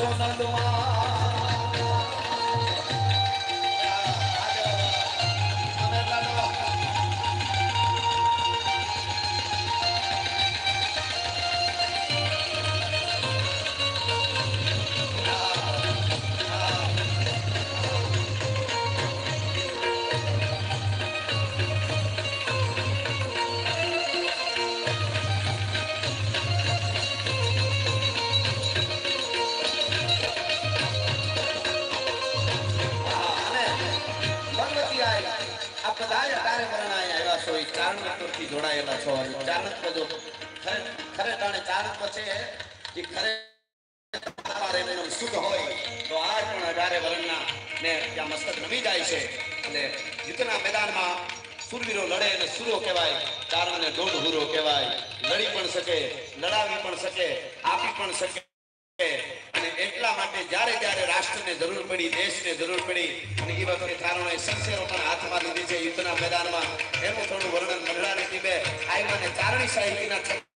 そんなのは આ પણ અઢારે વર્ણના ને ત્યાં મસ્તક નમી જાય છે. અને યુદ્ધના મેદાનમાં સુરવીરો લડે અને સુરો કહેવાય ચારણને દોઢ હુરો કહેવાય. લડી પણ શકે, લડાવી પણ શકે, આપી પણ શકે. માટે જ્યારે જ્યારે રાષ્ટ્રને જરૂર પડી, દેશને જરૂર પડી, અને એ વખતે કારણોએ શમશેરો પણ હાથમાં લીધી છે યુદ્ધના મેદાનમાં. એનું થોડું વર્ણન મંડળાની ટીમે આયમાને ચારણી સાહિત્યના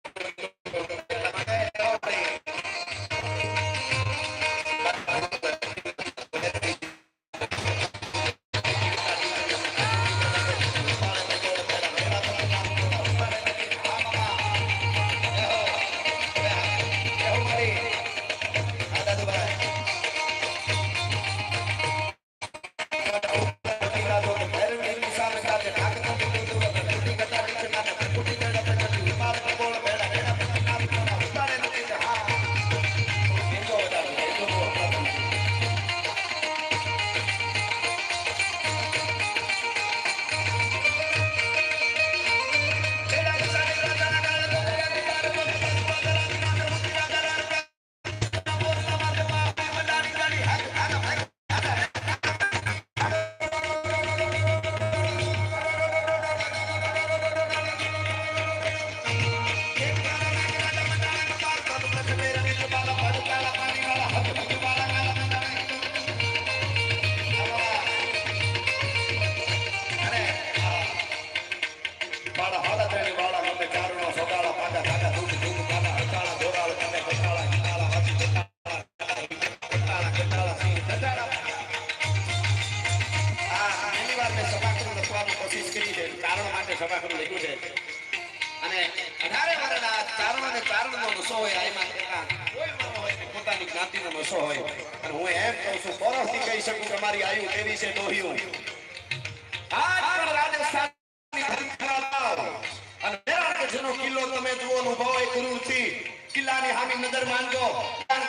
કિલ્લો તમે જુઓ અનુભવ એ ગુરુથી કિલ્લાની હામી નજર માંડજો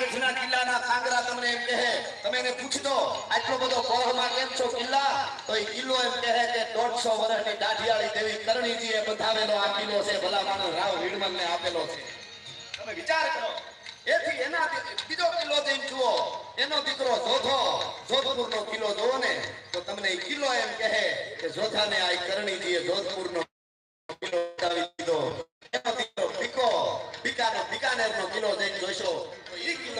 મેરાણગઢના કિલ્લાના કાંગરા તમને એમ કહે, તમે એને પૂછતો, આટલો બધો કોહમાં કેમ છો કિલ્લા? તો એ કિલ્લો એમ કહે કે દોઢસો વર્ષની દાઢિયાળી દેવી કરણીજીએ બંધાવેલો આ કિલ્લો છે ભલા માણસ રાવ હિડમલને આપેલો છે. તમે વિચાર કરો, એથી એના બીજો કિલ્લો જઈને જુઓ, એનો દીકરો જોધો, જોધપુરનો કિલ્લો જોવો ને, તો તમને કિલ્લો એમ કહે કે, જોધાને આ કરણીજીએ જોધપુરનો